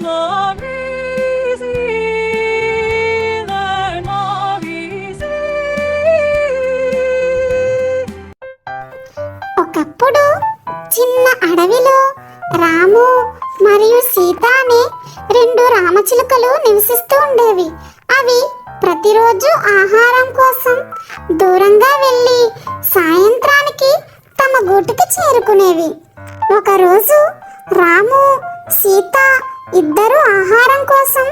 ఒకప్పుడు చిన్న అడవిలో రాము మరియు సీత అనే రెండు రామచిలుకలు నివసిస్తూ ఉండేవి. అవి ప్రతిరోజు ఆహారం కోసం దూరంగా వెళ్ళి సాయంత్రానికి తమ గూటికి చేరుకునేవి. ఒకరోజు రాము సీత ఇద్దరు ఆహారం కోసం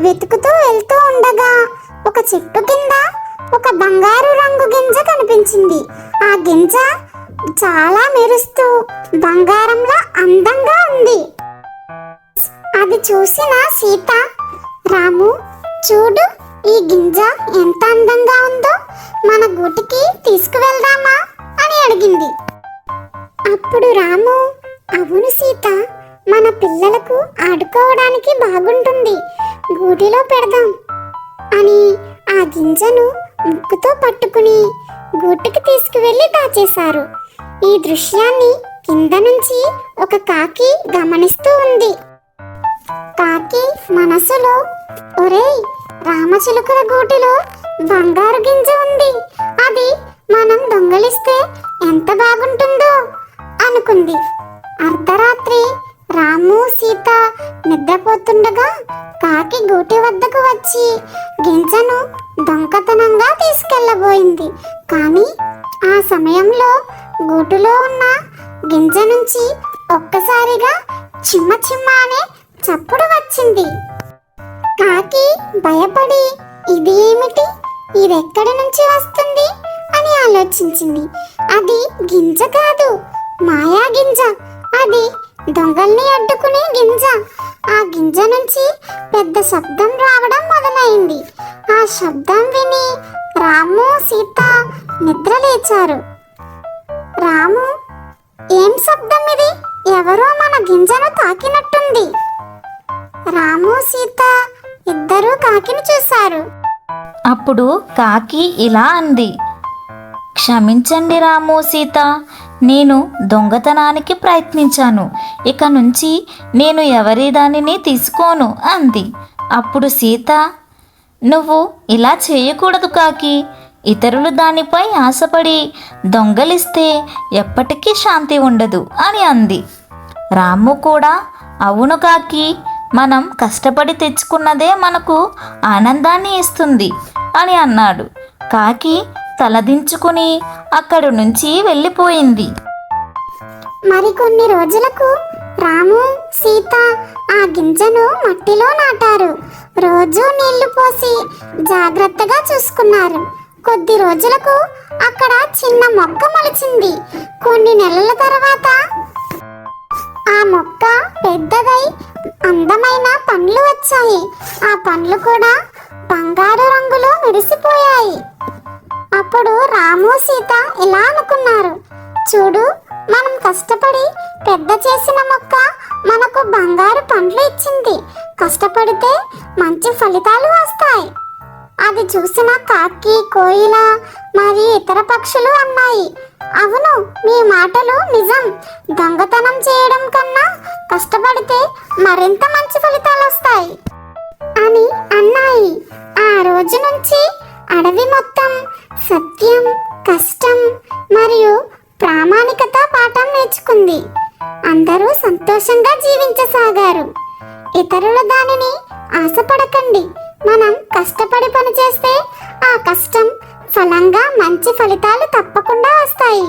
వెతుకుతూ వెళ్తూ ఉండగా ఒక చెట్టు కింద ఒక బంగారు రంగు గింజ కనిపించింది. ఆ గింజ చాలా మెరుస్తూ బంగారంలో అందంగా ఉంది. అది చూసిన సీత రాము చూడు ఈ గింజ ఎంత అందంగా ఉందో మన గూటికి తీసుకువెళ్దామా? అని అడిగింది. అప్పుడు రాము అవును సీత మన పిల్లలకు ఆడుకోవడానికి బాగుంటుంది. గూటిలో పెడదాం. అని ఆ గింజను ముక్కుతో పట్టుకుని గూటికి తీసుకువెళ్ళి దాచేశారు. ఈ దృశ్యాన్ని కింద నుంచి ఒక కాకి గమనిస్తూ ఉంది. కాకి మనసులో ఒరేయ్ రామచిలుకల గూటిలో బంగారు గింజ ఉంది. అది మనం దొంగలిస్తే ఎంత బాగుంటుందో అనుకుంది. అర్ధరాత్రి రాము సీత నిద్రపోతుండగా కాకి గూటి వద్దకు వచ్చి గింజను దొంగతనంగా తీసుకెళ్ళబోయింది. కానీ ఆ సమయంలో గూటులో ఉన్న గింజ నుంచి ఒక్కసారిగా చిమ్మ చిమ్మ అనే చప్పుడు వచ్చింది. కాకి భయపడి ఇది ఏమిటి? ఇది ఎక్కడి నుంచి వస్తుంది? అని ఆలోచించింది. అది గింజ కాదు మాయా గింజ. అది దొంగల్ని అడ్డుకునే గింజ. ఆ గింజ నుంచి పెద్ద శబ్దం రావడం మొదలైంది. ఆ శబ్దం విని రాము సీత నిద్ర లేచారు. రాము ఏం శబ్దం ఇది? ఎవరో మన గింజను తాకినట్టుంది. రాము సీత ఇద్దరూ కాకిని చూశారు. అప్పుడు కాకి ఇలా అంది. క్షమించండి రాము సీత. నేను దొంగతనానికి ప్రయత్నించాను. ఇక నుంచి నేను ఎవరి దానిని తీసుకోను అంది. అప్పుడు సీత నువ్వు ఇలా చేయకూడదు కాకి. ఇతరులు దానిపై ఆశపడి దొంగలిస్తే ఎప్పటికీ శాంతి ఉండదు అని అంది. రాము కూడా అవును కాకి. మనం కష్టపడి తెచ్చుకున్నదే మనకు ఆనందాన్ని ఇస్తుంది అని అన్నాడు. కాకి తలదించుకుని అక్కడి నుంచి వెళ్ళిపోయింది. మరికొన్ని రోజులకు రాము సీత ఆ గింజను మట్టిలో నాటారు. రోజు నీళ్ళు పోసి జాగ్రత్తగా చూసుకున్నారు. కొద్ది రోజులకు అక్కడ చిన్న మొక్క మొలిచింది. కొన్ని నెలల తర్వాత ఆ మొక్క పెద్దదై అందమైన పండ్లు వచ్చాయి. ఆ పండ్లు కూడా బంగారు రంగులో మెరిసిపోయాయి. అప్పుడు రాము సీత ఇలా అనుకున్నారు. చూడు మనం కష్టపడి పెద్ద చేసిన మొక్క మనకు బంగారు పండ్లు ఇచ్చింది. కష్టపడితే మంచి ఫలితాలు వస్తాయి. అది చూసిన కాకి కోయిల మరియు ఇతర పక్షులు అన్నాయి. అవును మీ మాటలు నిజం. దొంగతనం చేయడం కన్నా కష్టపడితే మరింత మంచి ఫలితాలు వస్తాయి. అని అన్నాయి. ఆ రోజు నుంచి అడవి మొత్తం సత్యం కష్టం మరియు ప్రామాణికత పాఠం నేర్చుకుంది. అందరూ సంతోషంగా జీవించసాగారు. ఇతరుల దానిని ఆశపడకండి. మనం కష్టపడి పనిచేస్తే ఆ కష్టం ఫలంగా మంచి ఫలితాలు తప్పకుండా వస్తాయి.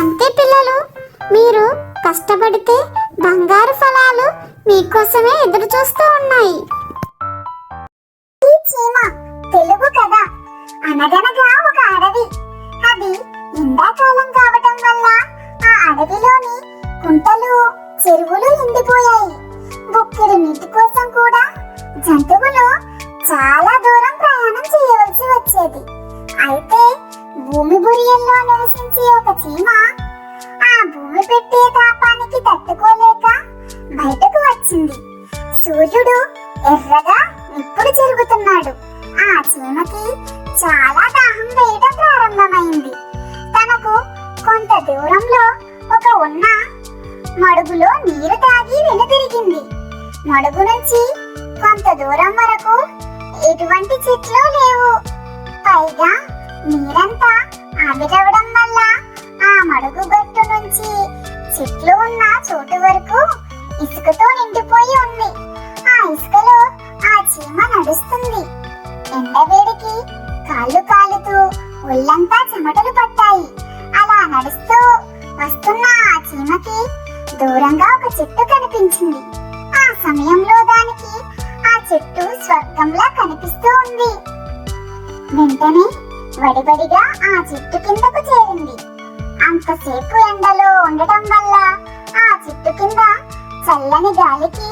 అంతే పిల్లలు మీరు కష్టపడితే బంగారు ఫలాలు మీకోసమే ఎదురు చూస్తూ ఉన్నాయి. అయితే భూమి బురియల్లో నివసించే ఒక చీమ ఆ భూమి పెట్టే తాపానికి తట్టుకోలేక బయటకు వచ్చింది. సూర్యుడు ఎర్రగా నిప్పులు జరుగుతున్నాడు ఆ చీమకి చాలా దాహం వేయడం ప్రారంభమైంది. తనకు కొంత దూరంలో ఒక ఉన్న మడుగులో నీరు తాగి వెనుదిరిగింది. మడుగు నుంచి కొంత దూరం వరకు ఎటువంటి చెట్లు లేవు. పైగా నీరంతా ఆవిరవడం వల్ల ఆ మడుగు గట్టు నుంచి చెట్లు ఉన్న చోటు వరకు ఇసుకతో నిండిపోయి ఉంది. ఆ ఇసుకలో ఆ చీమ నడుస్తుంది. ఎండవేడికి కాళ్ళు కాలుతూ ఒళ్ళంతా చెమటలు పట్టాయి. అలా నడుస్తూ వస్తున్న ఆ చీమకి దూరంగా ఒక చెట్టు కనిపించింది. ఆ సమయంలో దానికి ఆ చెట్టు స్వర్గంలా కనిపిస్తూ ఉంది. వెంటనే వడివడిగా ఆ చెట్టు కిందకు చేరింది. అంతసేపు ఎండలో ఉండటం వల్ల ఆ చెట్టు కింద చల్లని గాలికి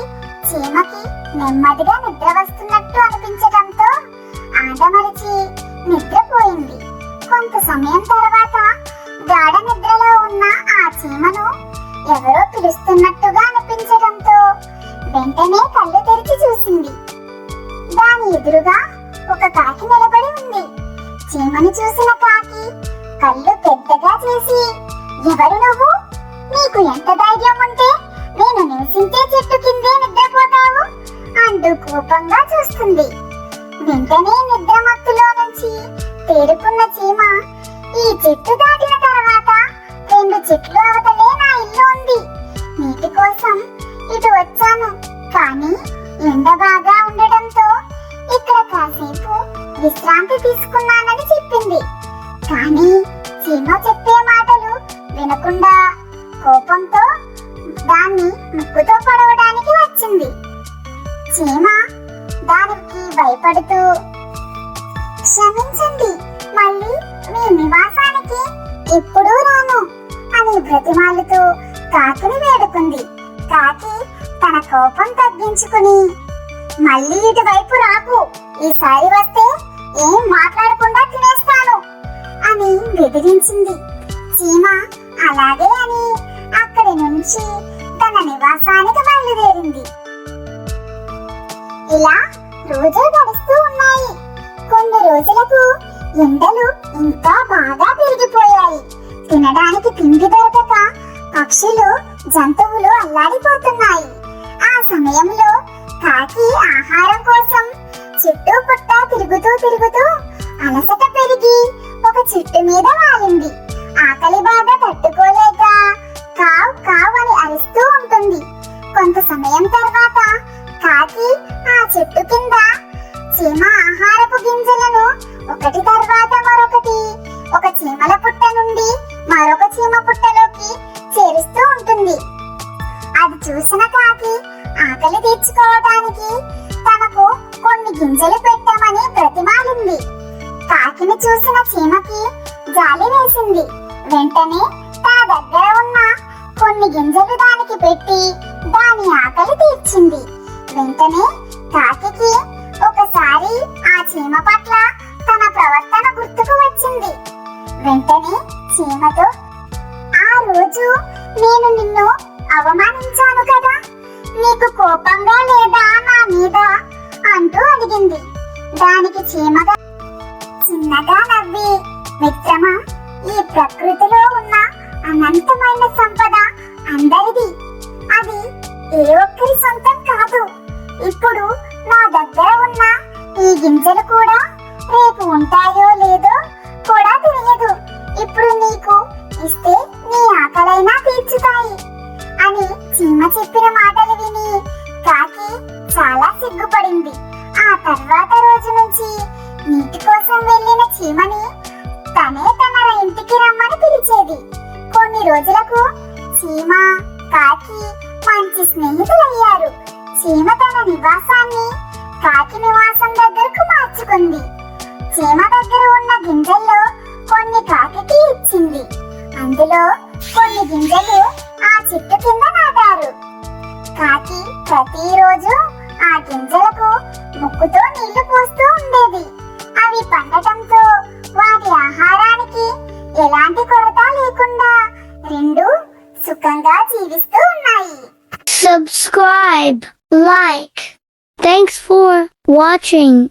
చీమకి నెమ్మదిగా నిద్ర వస్తున్నట్టు అనిపించడంతో ఆటమరిచి నిద్రపోయింది. కొంత సమయం తర్వాత గాఢ నిద్రలో ఉన్న ఆ చీమను ఎవరో పిలుస్తున్నట్టుగా అనిపించడంతో వెంటనే కళ్ళు తెరిచి చూసింది. దాని ఎదురుగా ఒక కాకి నిలబడి ఉంది. చీమను చూసిన కాకి కళ్ళు పెద్దగా చేసి ఎవరు నువ్వు? నీకు ఎంత ధైర్యం ఉంటే నేను నివసించే చెట్టు కిందే నిద్రపోతావు అంటూ కోపంగా చూస్తుంది. వెంటనే నిద్రమత్తులో నుంచి తేరుకున్న చీమ ఈ చెట్టు దాటి చీమ దానికి భయపడుతూ. క్షమించండి మళ్ళీ మీ నివాసానికి ఎప్పుడూ రాను అని బ్రతిమాలుతూ కాకిని వేడుకుంది. కాకి తన కోపం తగ్గించుకుని మళ్ళీ ఇటువైపు రాకు ఈసారి వస్తే ఏం మాట్లాడకుండా తినేస్తాను అని బెదిరించింది. చీమ అలాగే అని అక్కడి నుంచి తన నివాసానికి బయలుదేరింది. ఇలా రోజులు గడుస్తూ ఉన్నాయి. కొన్ని రోజులకు ఎండలు ఇంకా బాగా పెరిగిపోయాయి. తినడానికి చూసిన ఆకలి తీర్చుకోవటానికి తనకు కొన్ని గింజలు పెట్టమని బ్రతిమాలింది కాకిని చూసిన చీమకి జాలి వేసింది. వెంటనే తన దగ్గర ఉన్న కొన్ని గింజలు దానికి పెట్టి దాని ఆకలి తీర్చింది. వెంటనే కాకి చిన్నగా నవ్వి మిత్రమా? ఈ ప్రకృతిలో ఉన్న అనంతమైన సంపద అందరిది. అది ఏ ఒక్కరి సొంతం కాదు. ఇప్పుడు నా దగ్గర ఉన్న ఈ గింజలు కూడా రేపు ఉంటాయో లేదో కూడా తెలియదు. ఇప్పుడు నీకు ఇస్తే మంచి స్నేహితులయ్యారు చీమ తన నివాసాన్ని కాకి నివాసం దగ్గరకు మార్చుకుంది. చీమ దగ్గర ఉన్న గింజల్లో కొన్ని కాకికి ఇచ్చింది. అందులో కొన్ని గింజలు ఆ చెట్టు కింద నాటారు. కాకి ప్రతిరోజు watching.